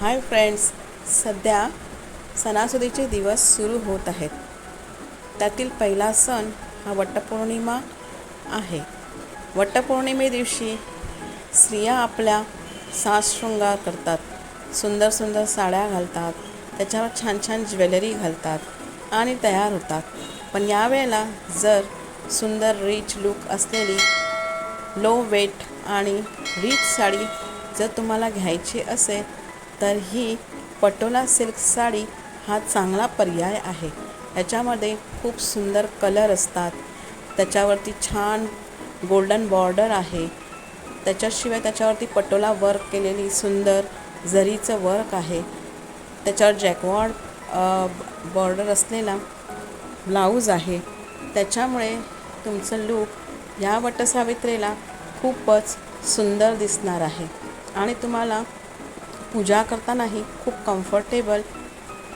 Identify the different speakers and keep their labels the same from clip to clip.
Speaker 1: Hi friends सध्या सणासुदीचे दिवस सुरू होत आहेत. त्यातील पहिला सण हा वटपौर्णिमा आहे. वटपौर्णिमे दिवशी स्त्रिया आपल्या सास शृंगार करतात. सुंदर सुंदर साड्या घालतात. त्याच्यावर छान छान ज्वेलरी घालतात आणि तयार होतात. पण यावेळेला जर सुंदर रिच लुक असलेली लो वेट आणि रिच साडी जर तुम्हाला घ्यायची असेल तर ही पटोला सिल्क साडी हा चांगला पर्याय आहे. याच्यामध्ये खूप सुंदर कलर असतात. त्याच्यावरती छान गोल्डन बॉर्डर आहे. त्याच्याशिवाय त्याच्यावरती पटोला वर्क केलेली सुंदर जरीचं वर्क आहे. त्याच्यावर जॅकवॉर्ड बॉर्डर असलेला ब्लाऊज आहे. त्याच्यामुळे तुमचं लूक या वटसावित्रीला खूपच सुंदर दिसणार आहे. आणि तुम्हाला पूजा करतानाही खूप कम्फर्टेबल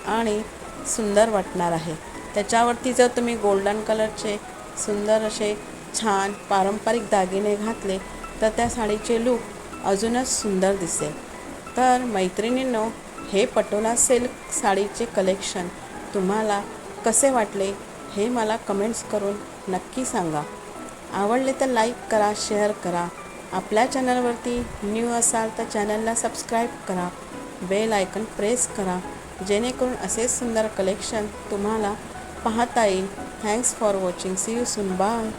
Speaker 1: आणि सुंदर वाटणार आहे. त्याच्यावरती जर तुम्ही गोल्डन कलरचे सुंदर असे छान पारंपरिक दागिने घातले तर त्या साडीचे लूक अजूनच सुंदर दिसेल. तर मैत्रिणींनो हे पटोला सिल्क साडीचे कलेक्शन तुम्हाला कसे वाटले हे मला कमेंट्स करून नक्की सांगा. आवडले तर लाईक करा शेअर करा. आपल्या चॅनलवरती न्यू असाल तर चॅनलला सबस्क्राईब करा. बेल आयकन प्रेस करा. जेणेकरून असेच सुंदर कलेक्शन तुम्हाला पाहता येईल. Thanks for watching see you soon bye